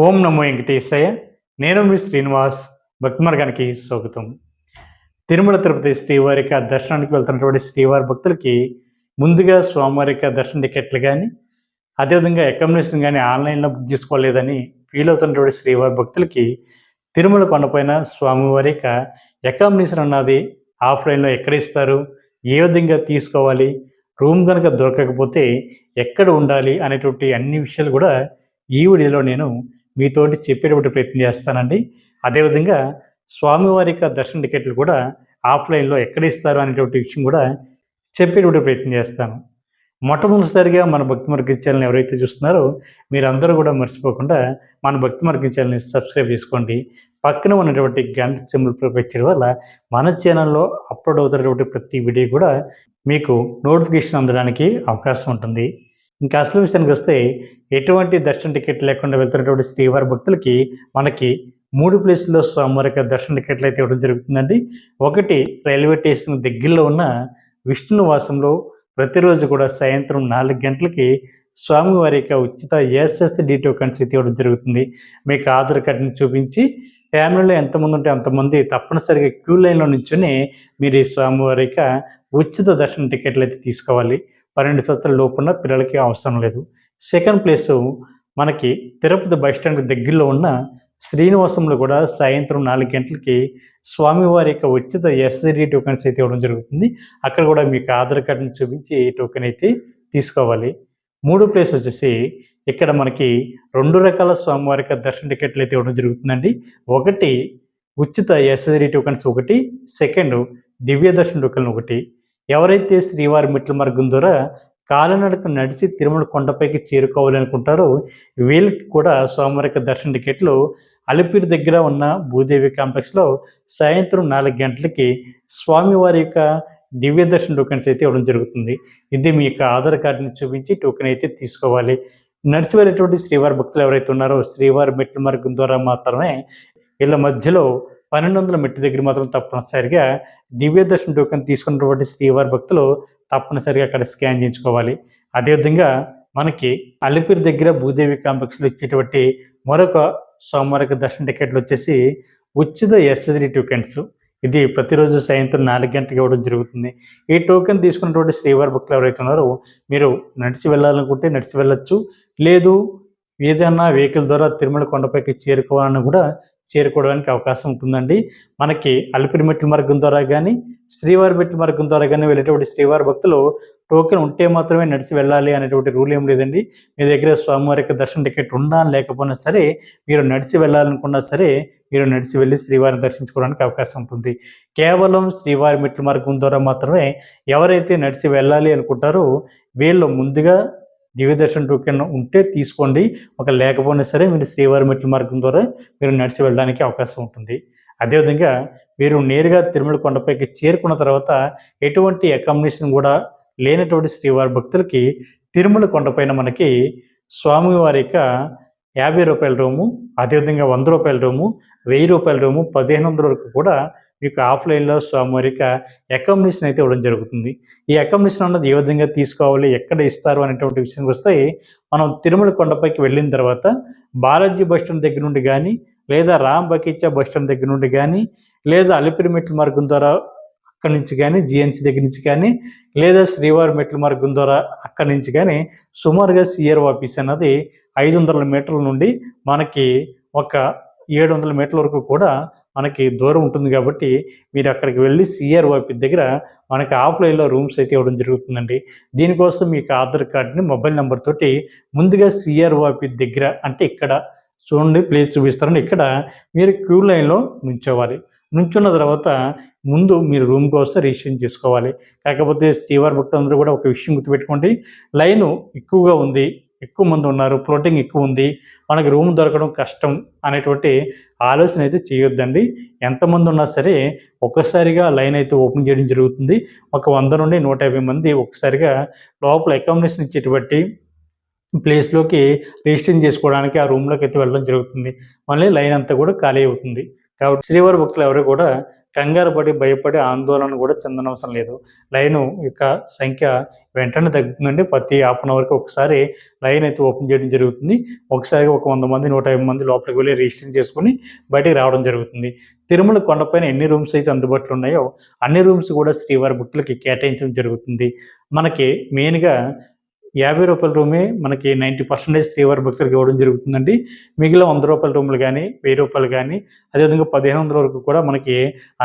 ఓం నమో వెంకటేశయ్య. నేను మీ శ్రీనివాస్ భక్తి మార్గానికి స్వాగతం. తిరుమల తిరుపతి శ్రీవారి యొక్క దర్శనానికి వెళ్తున్నటువంటి శ్రీవారి భక్తులకి ముందుగా స్వామివారి యొక్క దర్శన టికెట్లు కానీ అదేవిధంగా అకామిడేషన్ కానీ ఆన్లైన్లో బుక్ చేసుకోలేదని ఫీల్ అవుతున్నటువంటి శ్రీవారి భక్తులకి తిరుమల కొండపైన స్వామివారి యొక్క అకామిడేషన్ అన్నది ఆఫ్లైన్లో ఎక్కడ ఇస్తారు? ఏ విధంగా తీసుకోవాలి? రూమ్ కనుక దొరకకపోతే ఎక్కడ ఉండాలి? అనేటువంటి అన్ని విషయాలు కూడా ఈ వీడియోలో నేను మీతోటి చెప్పేటువంటి ప్రయత్నం చేస్తానండి. అదేవిధంగా స్వామివారి యొక్క దర్శన టికెట్లు కూడా ఆఫ్లైన్లో ఎక్కడ ఇస్తారు అనేటువంటి విషయం కూడా చెప్పేటువంటి ప్రయత్నం చేస్తాను. మొట్టమొదటిసారిగా మన భక్తి మార్గ ఛానల్ ఎవరైతే చూస్తున్నారో మీరందరూ కూడా మర్చిపోకుండా మన భక్తి మార్గ ఛానల్ని సబ్స్క్రైబ్ చేసుకోండి. పక్కన ఉన్నటువంటి గంట సింబల్ పెట్టడం వల్ల మన ఛానల్లో అప్లోడ్ అవుతున్నటువంటి ప్రతి వీడియో కూడా మీకు నోటిఫికేషన్ అందడానికి అవకాశం ఉంటుంది. ఇంకా అసలు విషయానికి వస్తే ఎటువంటి దర్శన టికెట్ లేకుండా వెళ్తున్నటువంటి శ్రీవారి భక్తులకి మనకి మూడు ప్లేసుల్లో స్వామివారికి దర్శన టికెట్లు అయితే ఇవ్వడం జరుగుతుందండి. ఒకటి రైల్వే స్టేషన్ దగ్గరలో ఉన్న విష్ణునివాసంలో ప్రతిరోజు కూడా సాయంత్రం నాలుగు గంటలకి స్వామివారి యొక్క ఉచిత ఎస్ఎస్డి టోకన్స్ అయితే ఇవ్వడం జరుగుతుంది. మీకు ఆధార్ కార్డుని చూపించి ఫ్యామిలీలో ఎంతమంది ఉంటే అంతమంది తప్పనిసరిగా క్యూ లైన్లో నుంచుని మీరు ఈ స్వామివారి యొక్క ఉచిత దర్శన టికెట్లు అయితే తీసుకోవాలి. పన్నెండు సంవత్సరాల లోపున్న పిల్లలకి అవసరం లేదు. సెకండ్ ప్లేసు మనకి తిరుపతి బస్ స్టాండ్ దగ్గరలో ఉన్న శ్రీనివాసంలో కూడా సాయంత్రం నాలుగు గంటలకి స్వామివారి యొక్క ఉచిత ఎస్ఐడి టోకెన్స్ అయితే ఇవ్వడం జరుగుతుంది. అక్కడ కూడా మీకు ఆధార్ కార్డుని చూపించి టోకెన్ అయితే తీసుకోవాలి. మూడో ప్లేస్ వచ్చేసి ఇక్కడ మనకి రెండు రకాల స్వామివారి యొక్క దర్శన టికెట్లు అయితే ఇవ్వడం జరుగుతుందండి. ఒకటి ఉచిత ఎస్ఐడి టోకెన్స్ ఒకటి సెకండ్ దివ్య దర్శన టోకెన్ ఒకటి ఎవరైతే శ్రీవారి మెట్ల మార్గం ద్వారా కాలినడక నడిచి తిరుమల కొండపైకి చేరుకోవాలనుకుంటారో వీళ్ళకి కూడా స్వామివారి యొక్క దర్శన టికెట్లు అలిపిరి దగ్గర ఉన్న భూదేవి కాంప్లెక్స్లో సాయంత్రం నాలుగు గంటలకి స్వామివారి యొక్క దివ్య దర్శన టోకెన్స్ అయితే ఇవ్వడం జరుగుతుంది. ఇది మీ యొక్క ఆధార్ కార్డుని చూపించి టోకెన్ అయితే తీసుకోవాలి. నడిచి వెళ్ళేటువంటి శ్రీవారి భక్తులు ఎవరైతే ఉన్నారో శ్రీవారి మెట్ల మార్గం ద్వారా మాత్రమే వీళ్ళ మధ్యలో పన్నెండు వందల మెట్టు దగ్గర మాత్రం తప్పనిసరిగా దివ్య దర్శన టోకెన్ తీసుకున్నటువంటి శ్రీవారి భక్తులు తప్పనిసరిగా అక్కడ స్కాన్ చేయించుకోవాలి. అదేవిధంగా మనకి అలిపిరి దగ్గర భూదేవి కాంప్లెక్స్లో ఇచ్చేటువంటి మరొక సోమవారికి దర్శన టికెట్లు వచ్చేసి ఉచిత ఎస్ఎస్డి టోకెన్స్. ఇది ప్రతిరోజు సాయంత్రం నాలుగు గంటలకు ఇవ్వడం జరుగుతుంది. ఈ టోకెన్ తీసుకున్నటువంటి శ్రీవారి భక్తులు ఎవరైతే ఉన్నారో మీరు నడిచి వెళ్ళాలనుకుంటే నడిచి వెళ్ళొచ్చు. లేదు ఏదైనా వెహికల్ ద్వారా తిరుమల కొండపైకి చేరుకోవాలని కూడా చేరుకోవడానికి అవకాశం ఉంటుందండి. మనకి అలిపిరి మెట్ల మార్గం ద్వారా కానీ శ్రీవారి మెట్ల మార్గం ద్వారా కానీ వెళ్ళేటువంటి శ్రీవారి భక్తులు టోకెన్ ఉంటే మాత్రమే నడిచి వెళ్ళాలి అనేటువంటి రూల్ ఏం లేదండి. మీ దగ్గర స్వామివారి యొక్క దర్శన టికెట్ ఉన్నా లేకపోయినా సరే మీరు నడిచి వెళ్ళాలనుకున్నా సరే మీరు నడిచి వెళ్ళి శ్రీవారిని దర్శించుకోవడానికి అవకాశం ఉంటుంది. కేవలం శ్రీవారి మెట్ల మార్గం ద్వారా మాత్రమే ఎవరైతే నడిచి వెళ్ళాలి అనుకుంటారో వీళ్ళు ముందుగా దివ్యదర్శన టోకెన్ ఉంటే తీసుకోండి. ఒక లేకపోయినా సరే మీరు శ్రీవారి మెట్ల మార్గం ద్వారా మీరు నడిచి వెళ్ళడానికి అవకాశం ఉంటుంది. అదేవిధంగా మీరు నేరుగా తిరుమల కొండపైకి చేరుకున్న తర్వాత ఎటువంటి అకామిడేషన్ కూడా లేనటువంటి శ్రీవారి భక్తులకి తిరుమల కొండపైన మనకి స్వామివారి యొక్క యాభై రూపాయల రూము అదేవిధంగా వంద రూపాయల రూము వెయ్యి రూపాయల రూము పదిహేను వందల వరకు కూడా మీకు ఆఫ్లైన్లో స్వామివారి అకామిడేషన్ అయితే ఇవ్వడం జరుగుతుంది. ఈ అకామిడేషన్ అన్నది ఏ విధంగా తీసుకోవాలి ఎక్కడ ఇస్తారు అనేటువంటి విషయానికి వస్తే మనం తిరుమల కొండపైకి వెళ్ళిన తర్వాత బాలాజీ బస్ స్టాండ్ దగ్గర నుండి కానీ లేదా రామ్ బకీచా బస్ స్టాండ్ దగ్గర నుండి కానీ లేదా అలిపిరి మెట్ల మార్గం ద్వారా అక్కడి నుంచి కానీ జిఎన్సీ దగ్గర నుంచి కానీ లేదా శ్రీవారి మెట్ల మార్గం ద్వారా అక్కడి నుంచి కానీ సుమారుగా సిఆర్ ఆఫీస్ అన్నది ఐదు వందల మీటర్ల నుండి మనకి ఒక ఏడు వందల మీటర్ల వరకు కూడా మనకి దూరం ఉంటుంది కాబట్టి మీరు అక్కడికి వెళ్ళి సిఆర్ వైపు దగ్గర మనకి ఆఫ్లైన్లో రూమ్స్ అయితే ఇవ్వడం జరుగుతుందండి. దీనికోసం మీకు ఆధార్ కార్డుని మొబైల్ నెంబర్ తోటి ముందుగా సిఆర్ వైపు దగ్గర అంటే ఇక్కడ చూడండి ప్లేస్ చూపిస్తారని ఇక్కడ మీరు క్యూ లైన్లో నుంచోవాలి. నుంచున్న తర్వాత ముందు మీరు రూమ్ కోసం రిజిస్ట్రేషన్ చేసుకోవాలి. కాకపోతే శ్రీవారి భక్తులందరూ కూడా ఒక విషయం గుర్తుపెట్టుకోండి. లైను ఎక్కువగా ఉంది. ఎక్కువ మంది ఉన్నారు ఫ్లోటింగ్ ఎక్కువ ఉంది మనకి రూమ్ దొరకడం కష్టం అనేటువంటి ఆలోచన అయితే చేయొద్దండి. ఎంతమంది ఉన్నా సరే ఒక్కసారిగా లైన్ అయితే ఓపెన్ చేయడం జరుగుతుంది. ఒక వంద నుండి నూట యాభై మంది ఒక్కసారిగా లోపల అకామిడేషన్ ఇచ్చేటువంటి ప్లేస్లోకి రిజిస్ట్రేషన్ చేసుకోవడానికి ఆ రూమ్లోకి అయితే వెళ్ళడం జరుగుతుంది. మళ్ళీ లైన్ అంతా కూడా ఖాళీ అవుతుంది. కాబట్టి శ్రీవారి భక్తులు ఎవరు కూడా కంగారు పడి భయపడి ఆందోళన కూడా చెందనవసరం లేదు. లైన్ యొక్క సంఖ్య వెంటనే తగ్గుతుందండి. ప్రతి హాఫ్ అన్ అవర్కి ఒకసారి లైన్ అయితే ఓపెన్ చేయడం జరుగుతుంది. ఒకసారి ఒక వంద మంది నూట యాభై మంది లోపలికి వెళ్ళి రిజిస్ట్రేషన్ చేసుకుని బయటికి రావడం జరుగుతుంది. తిరుమల కొండపైన ఎన్ని రూమ్స్ అయితే అందుబాటులో ఉన్నాయో అన్ని రూమ్స్ కూడా శ్రీవారి భక్తులకి కేటాయించడం జరుగుతుంది. మనకి మెయిన్గా యాభై రూపాయల రూమే మనకి నైంటీ పర్సెంటేజ్ శ్రీవారి భక్తులకు ఇవ్వడం జరుగుతుందండి. మిగిలిన వంద రూపాయల రూములు కానీ వెయ్యి రూపాయలు కానీ అదేవిధంగా పదిహేను వందల వరకు కూడా మనకి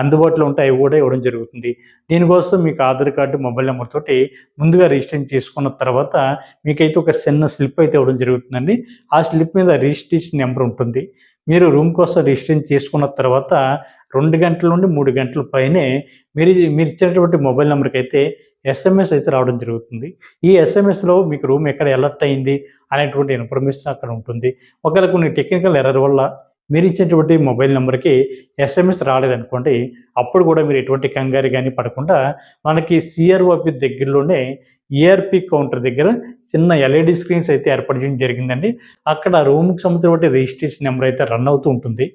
అందుబాటులో ఉంటాయి అవి కూడా ఇవ్వడం జరుగుతుంది. దీనికోసం మీకు ఆధార్ కార్డు మొబైల్ నెంబర్ తోటి ముందుగా రిజిస్ట్రేషన్ చేసుకున్న తర్వాత మీకైతే ఒక చిన్న స్లిప్ అయితే ఇవ్వడం జరుగుతుందండి. ఆ స్లిప్ మీద రిజిస్ట్రేషన్ నెంబర్ ఉంటుంది. మీరు రూమ్ కోసం రిజిస్ట్రేషన్ చేసుకున్న తర్వాత రెండు గంటల నుండి మూడు గంటల పైనే మీరు మీరు ఇచ్చినటువంటి మొబైల్ నెంబర్కి అయితే ఎస్ఎంఎస్ అయితే రావడం జరుగుతుంది. ఈ ఎస్ఎంఎస్లో మీకు రూమ్ ఎక్కడ అలర్ట్ అయింది అనేటువంటి ఇన్ఫర్మేషన్ అక్కడ ఉంటుంది. ఒకవేళ కొన్ని టెక్నికల్ ఎర్రర్ వల్ల మీరు ఇచ్చినటువంటి మొబైల్ నెంబర్కి ఎస్ఎంఎస్ రాలేదనుకోండి అప్పుడు కూడా మీరు ఎటువంటి కంగారు కానీ పడకుండా మనకి సిఆర్ఓపి దగ్గరలోనే ఈఆర్పి కౌంటర్ దగ్గర చిన్న ఎల్ఈడి స్క్రీన్స్ అయితే ఏర్పాటు చేయడం జరిగిందండి. అక్కడ రూమ్కి సంబంధించినటువంటి రిజిస్ట్రేషన్ నెంబర్ అయితే రన్ అవుతూ ఉంటుంది.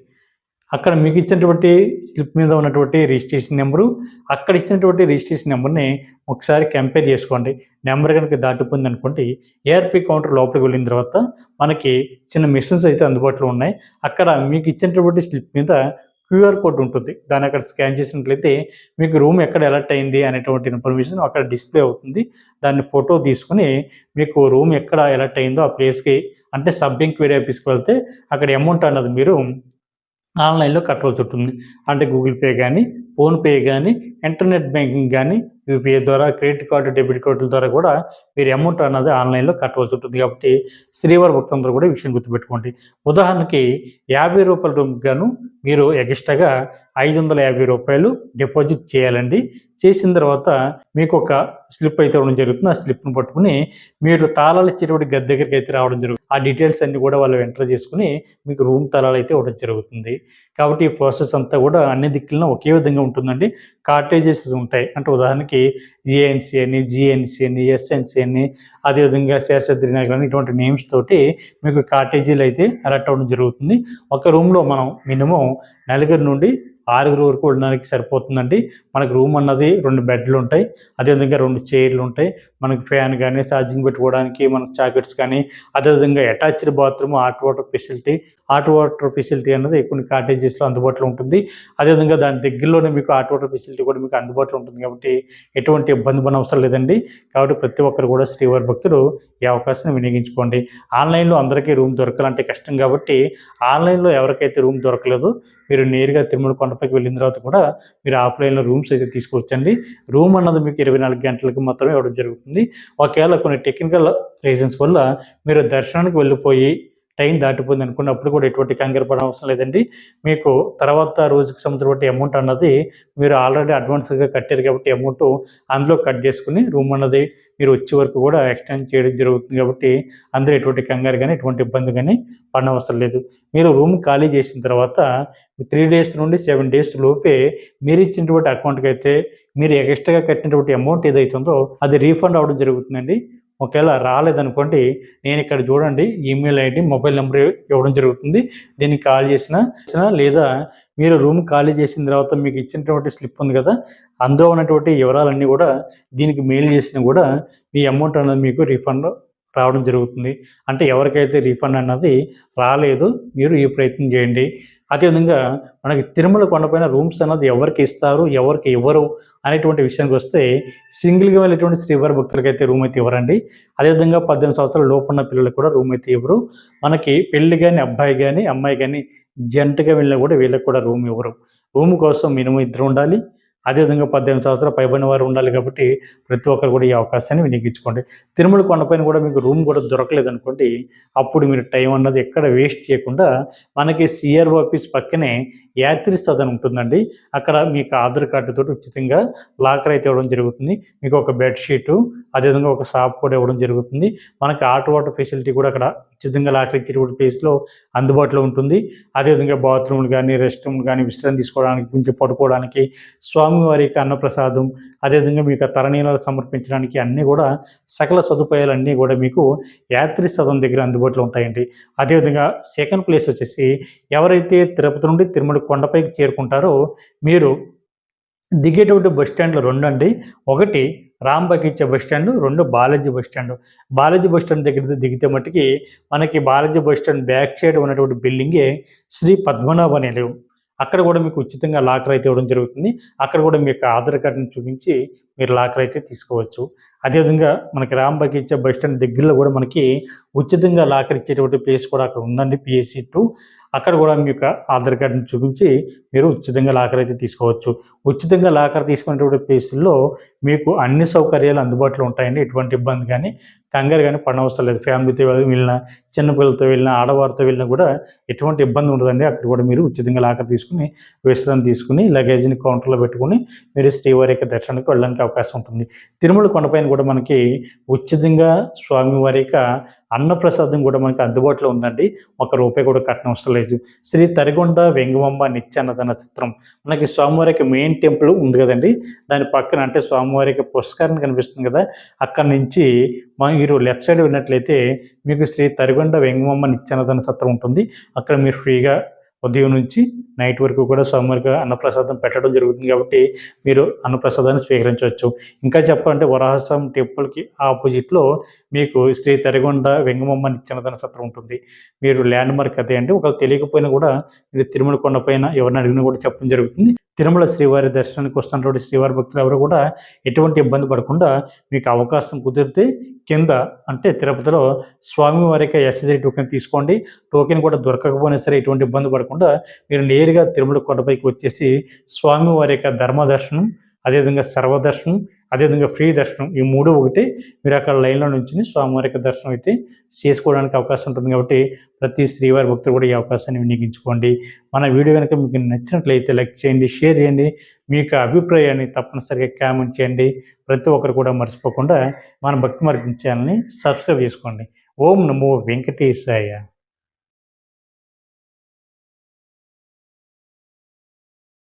అక్కడ మీకు ఇచ్చినటువంటి స్లిప్ మీద ఉన్నటువంటి రిజిస్ట్రేషన్ నెంబరు అక్కడ ఇచ్చినటువంటి రిజిస్ట్రేషన్ నెంబర్ని ఒకసారి కంపేర్ చేసుకోండి. నెంబర్ కనుక దాటిపోయింది అనుకోండి ఏఆర్పి కౌంటర్ లోపలికి వెళ్ళిన తర్వాత మనకి చిన్న మిషన్స్ అయితే అందుబాటులో ఉన్నాయి. అక్కడ మీకు ఇచ్చినటువంటి స్లిప్ మీద క్యూఆర్ కోడ్ ఉంటుంది. దాన్ని అక్కడ స్కాన్ చేసినట్లయితే మీకు రూమ్ ఎక్కడ అలర్ట్ అయింది అనేటువంటి ఇన్ఫర్మేషన్ అక్కడ డిస్ప్లే అవుతుంది. దాన్ని ఫోటో తీసుకుని మీకు రూమ్ ఎక్కడ అలర్ట్ అయిందో ఆ ప్లేస్కి అంటే సబ్ ఎంక్వైరీ ఆఫీస్కి వెళ్తే అక్కడ అమౌంట్ అన్నది మీరు ఆన్లైన్లో కట్టవలసి ఉంటుంది అంటే గూగుల్ పే కానీ ఫోన్పే కానీ ఇంటర్నెట్ బ్యాంకింగ్ కానీ యూపీఐ ద్వారా క్రెడిట్ కార్డు డెబిట్ కార్డుల ద్వారా కూడా మీరు అమౌంట్ అన్నది ఆన్లైన్లో కట్టవలసి ఉంటుంది. కాబట్టి శ్రీవారి భక్తులందరూ కూడా ఈ విషయం గుర్తుపెట్టుకోండి. ఉదాహరణకి యాభై రూపాయల గాను మీరు ఎక్స్ట్రాగా ఐదు వందల యాభై రూపాయలు డిపాజిట్ చేయాలండి. చేసిన తర్వాత మీకు ఒక స్లిప్ అయితే ఇవ్వడం జరుగుతుంది. ఆ స్లిప్ను పట్టుకుని మీరు తాళాలు ఇచ్చేటువంటి గది దగ్గరికి అయితే రావడం జరుగుతుంది. ఆ డీటెయిల్స్ అన్ని కూడా వాళ్ళు ఎంటర్ చేసుకుని మీకు రూమ్ తాళాలు అయితే ఇవ్వడం జరుగుతుంది. కాబట్టి ఈ ప్రాసెస్ అంతా కూడా అన్ని దిక్కులను ఒకే విధంగా ఉంటుందండి. కార్డ్ కాటేజెస్ ఉంటాయి. అంటే ఉదాహరణకి జిఎన్సి అని జిఎన్సీ అని ఎస్ఎన్సి అని అదేవిధంగా శేషాద్రి నగర్ అని ఇటువంటి నేమ్స్ తోటి మీకు కాటేజీలు అయితే అలర్ట్ అవ్వడం జరుగుతుంది. ఒక రూమ్లో మనం మినిమం నలుగురు నుండి ఆరుగురు వరకు ఉండడానికి సరిపోతుందండి. మనకు రూమ్ అన్నది రెండు బెడ్లు ఉంటాయి. అదేవిధంగా రెండు చైర్లు ఉంటాయి. మనకి ఫ్యాన్ కానీ ఛార్జింగ్ పెట్టుకోవడానికి మనకు జాకెట్స్ కానీ అదేవిధంగా attached bathroom hot water facility. Hot water facility అనేది కొన్ని కాటేజెస్లో అందుబాటులో ఉంటుంది. అదేవిధంగా దాని దగ్గరలోనే మీకు హాట్ వాటర్ ఫెసిలిటీ కూడా మీకు అందుబాటులో ఉంటుంది కాబట్టి ఎటువంటి ఇబ్బంది పని అవసరం లేదండి. కాబట్టి ప్రతి ఒక్కరు కూడా శ్రీవారి భక్తులు ఈ అవకాశాన్ని వినియోగించుకోండి. ఆన్లైన్లో అందరికీ రూమ్ దొరకాలంటే కష్టం కాబట్టి ఆన్లైన్లో ఎవరికైతే రూమ్ దొరకలేదు మీరు నేరుగా తిరుమల కొండపైకి వెళ్ళిన తర్వాత కూడా మీరు ఆఫ్లైన్లో రూమ్స్ అయితే తీసుకోవచ్చండి. రూమ్ అన్నది మీకు ఇరవై నాలుగు గంటలకు మాత్రమే ఇవ్వడం జరుగుతుంది. ఒకవేళ కొన్ని టెక్నికల్ రీజన్స్ వల్ల మీరు దర్శనానికి వెళ్ళిపోయి టైం దాటిపోయింది అనుకున్నప్పుడు కూడా ఎటువంటి కంగారు పడడం అవసరం లేదండి. మీకు తర్వాత రోజుకి సంబంధించిన అమౌంట్ అన్నది మీరు ఆల్రెడీ అడ్వాన్స్గా కట్టారు కాబట్టి అమౌంట్ అందులో కట్ చేసుకుని రూమ్ అన్నది మీరు వచ్చే వరకు కూడా ఎక్స్టెండ్ చేయడం జరుగుతుంది కాబట్టి అందరూ ఎటువంటి కంగారు కానీ ఎటువంటి ఇబ్బంది కానీ పడడం అవసరం లేదు. మీరు రూమ్ ఖాళీ చేసిన తర్వాత త్రీ డేస్ నుండి సెవెన్ డేస్ లోపే మీరు ఇచ్చినటువంటి అకౌంట్కి అయితే మీరు ఎక్స్ట్రాగా కట్టినటువంటి అమౌంట్ ఏదైతుందో అది రీఫండ్ అవ్వడం జరుగుతుందండి. ఒకవేళ రాలేదనుకోండి నేను ఇక్కడ చూడండి ఈమెయిల్ ఐడి మొబైల్ నెంబర్ ఇవ్వడం జరుగుతుంది. దీనికి కాల్ చేసిన చేసినా లేదా మీరు రూమ్ ఖాళీ చేసిన తర్వాత మీకు ఇచ్చినటువంటి స్లిప్ ఉంది కదా అందులో ఉన్నటువంటి వివరాలన్నీ కూడా దీనికి మెయిల్ చేసినా కూడా మీ అమౌంట్ అనేది మీకు రీఫండ్ రావడం జరుగుతుంది. అంటే ఎవరికైతే రీఫండ్ అన్నది రాలేదు మీరు ఈ ప్రయత్నం చేయండి. అదేవిధంగా మనకి తిరుమల కొండపైన రూమ్స్ అన్నది ఎవరికి ఇస్తారు ఎవరికి ఇవ్వరు అనేటువంటి విషయానికి వస్తే సింగిల్గా వెళ్ళేటువంటి శ్రీవారి భక్తులకి అయితే రూమ్ అయితే ఇవ్వరండి. అదేవిధంగా పద్దెనిమిది సంవత్సరాల లోపున్న పిల్లలకు కూడా రూమ్ అయితే ఇవ్వరు. మనకి పెళ్ళి కానీ అబ్బాయి కానీ అమ్మాయి కానీ జంటగా వెళ్ళినా కూడా వీళ్ళకి కూడా రూమ్ ఇవ్వరు. రూమ్ కోసం మినిమం ఇద్దరు ఉండాలి. అదేవిధంగా పద్దెనిమిది సంవత్సరాలు పైబడిన వారు ఉండాలి కాబట్టి ప్రతి ఒక్కరు కూడా ఈ అవకాశాన్ని వినియోగించుకోండి. తిరుమల కొండపైన కూడా మీకు రూమ్ కూడా దొరకలేదు అనుకోండి అప్పుడు మీరు టైం అన్నది ఎక్కడ వేస్ట్ చేయకుండా మనకి సిఆర్ఓ ఆఫీస్ పక్కనే యాత్రి సదన్ ఉంటుందండి. అక్కడ మీకు ఆధార్ కార్డుతో ఉచితంగా లాకర్ అయితే ఇవ్వడం జరుగుతుంది. మీకు ఒక బెడ్షీటు అదేవిధంగా ఒక సాప్ కూడా ఇవ్వడం జరుగుతుంది. మనకి హాట్ వాటర్ ఫెసిలిటీ కూడా అక్కడ ఉచితంగా లాకర్ ఇచ్చేటువంటి ప్లేస్లో అందుబాటులో ఉంటుంది. అదేవిధంగా బాత్రూమ్లు కానీ రెస్ట్ రూమ్లు కానీ విశ్రాంతి తీసుకోవడానికి కొంచెం పడుకోవడానికి స్వామివారికి అన్నప్రసాదం అదేవిధంగా మీకు ఆ తరణీయాలు సమర్పించడానికి అన్నీ కూడా సకల సదుపాయాలన్నీ కూడా మీకు యాత్రి సదన్ దగ్గర అందుబాటులో ఉంటాయండి. అదేవిధంగా సెకండ్ ప్లేస్ వచ్చేసి ఎవరైతే తిరుపతి నుండి తిరుమల కొండపైకి చేరుకుంటారో మీరు దిగేటువంటి బస్ స్టాండ్లు రెండు అండి ఒకటి రామ్ ఇచ్చే బస్ స్టాండ్ రెండు Balaji bus stand. Balaji bus stand దగ్గర దిగితే మట్టుకి మనకి Balaji bus stand back side ఉన్నటువంటి బిల్డింగే శ్రీ పద్మనాభ నిలయం. అక్కడ కూడా మీకు ఉచితంగా లాకర్ అయితే ఇవ్వడం జరుగుతుంది. అక్కడ కూడా మీ యొక్క ఆధార్ కార్డుని చూపించి మీరు లాకర్ అయితే తీసుకోవచ్చు. అదేవిధంగా మనకి రామ్ ఇచ్చే బస్ స్టాండ్ దగ్గరలో కూడా మనకి ఉచితంగా లాకర్ ఇచ్చేటువంటి ప్లేస్ కూడా అక్కడ ఉందండి పిఎస్సి టూ. అక్కడ కూడా మీ యొక్క ఆధార్ కార్డుని చూపించి మీరు ఉచితంగా లాకర్ అయితే తీసుకోవచ్చు. ఉచితంగా లాకర్ తీసుకునేటువంటి ప్లేసుల్లో మీకు అన్ని సౌకర్యాలు అందుబాటులో ఉంటాయండి. ఎటువంటి ఇబ్బంది కానీ కంగారు కానీ పడనవసరం లేదు. ఫ్యామిలీతో వెళ్ళినా చిన్నపిల్లలతో వెళ్ళినా ఆడవారితో వెళ్ళినా కూడా ఎటువంటి ఇబ్బంది ఉండదండి. అక్కడ కూడా మీరు ఉచితంగా లాకర్ తీసుకుని విశ్రాంతి తీసుకుని లగేజ్ని కౌంటర్లో పెట్టుకుని మీరు శ్రీవారి యొక్క దర్శనానికి వెళ్ళడానికి అవకాశం ఉంటుంది. తిరుమల కొండపైన కూడా మనకి ఉచితంగా స్వామివారి యొక్క అన్నప్రసాదం కూడా మనకి అందుబాటులో ఉందండి. ఒక రూపాయి కూడా కట్టనవసరం లేదు. శ్రీ తరిగొండ వెంగమమ్మ నిత్యాన్నదాన చిత్రం. మనకి స్వామివారికి మెయిన్ టెంపుల్ ఉంది కదండి. దాని పక్కన అంటే స్వామివారి యొక్క పుష్కరణ కనిపిస్తుంది కదా. అక్కడ నుంచి మీరు లెఫ్ట్ సైడ్ వెళ్ళినట్లయితే మీకు శ్రీ తరిగొండ వెంగమమ్మ నిత్యాన్నదాన సత్రం ఉంటుంది. అక్కడ మీరు ఫ్రీగా ఉదయం నుంచి నైట్ వరకు కూడా స్వామివారికి అన్నప్రసాదం పెట్టడం జరుగుతుంది కాబట్టి మీరు అన్నప్రసాదాన్ని స్వీకరించవచ్చు. ఇంకా చెప్పాలంటే వరాహస్వామి టెంపుల్కి ఆపోజిట్లో మీకు శ్రీ తరిగొండ వెంగమమ్మ నిత్యనదన సత్రం ఉంటుంది. మీరు ల్యాండ్ మార్క్ అదే అంటే ఒకవేళ తెలియకపోయినా కూడా మీరు తిరుమల కొండపైన ఎవరిని అడిగినా కూడా చెప్పడం జరుగుతుంది. తిరుమల శ్రీవారి దర్శనానికి వస్తున్నటువంటి శ్రీవారి భక్తులు ఎవరు కూడా ఎటువంటి ఇబ్బంది పడకుండా మీకు అవకాశం కుదిరితే కింద అంటే తిరుపతిలో స్వామివారికి ఎస్ఎస్ఐ టోకెన్ తీసుకోండి. టోకెన్ కూడా దొరకకపోయినా సరే ఎటువంటి ఇబ్బంది పడకుండా మీరు నేరుగా తిరుమల కొండపైకి వచ్చేసి స్వామివారి యొక్క ధర్మ దర్శనం అదేవిధంగా సర్వదర్శనం అదేవిధంగా ఫ్రీ దర్శనం ఈ మూడు ఒకటి మీరు అక్కడ లైన్లో నుంచి స్వామివారి దర్శనం అయితే చేసుకోవడానికి అవకాశం ఉంటుంది కాబట్టి ప్రతి శ్రీవారి భక్తులు కూడా ఈ అవకాశాన్ని వినియోగించుకోండి. మన వీడియో కనుక మీకు నచ్చినట్లయితే లైక్ చేయండి షేర్ చేయండి మీ యొక్క అభిప్రాయాన్ని తప్పనిసరిగా కామెంట్ చేయండి. ప్రతి ఒక్కరు కూడా మర్చిపోకుండా మన భక్తి మార్గం ఛానల్ని సబ్స్క్రైబ్ చేసుకోండి. ఓం నమో వెంకటేశాయ.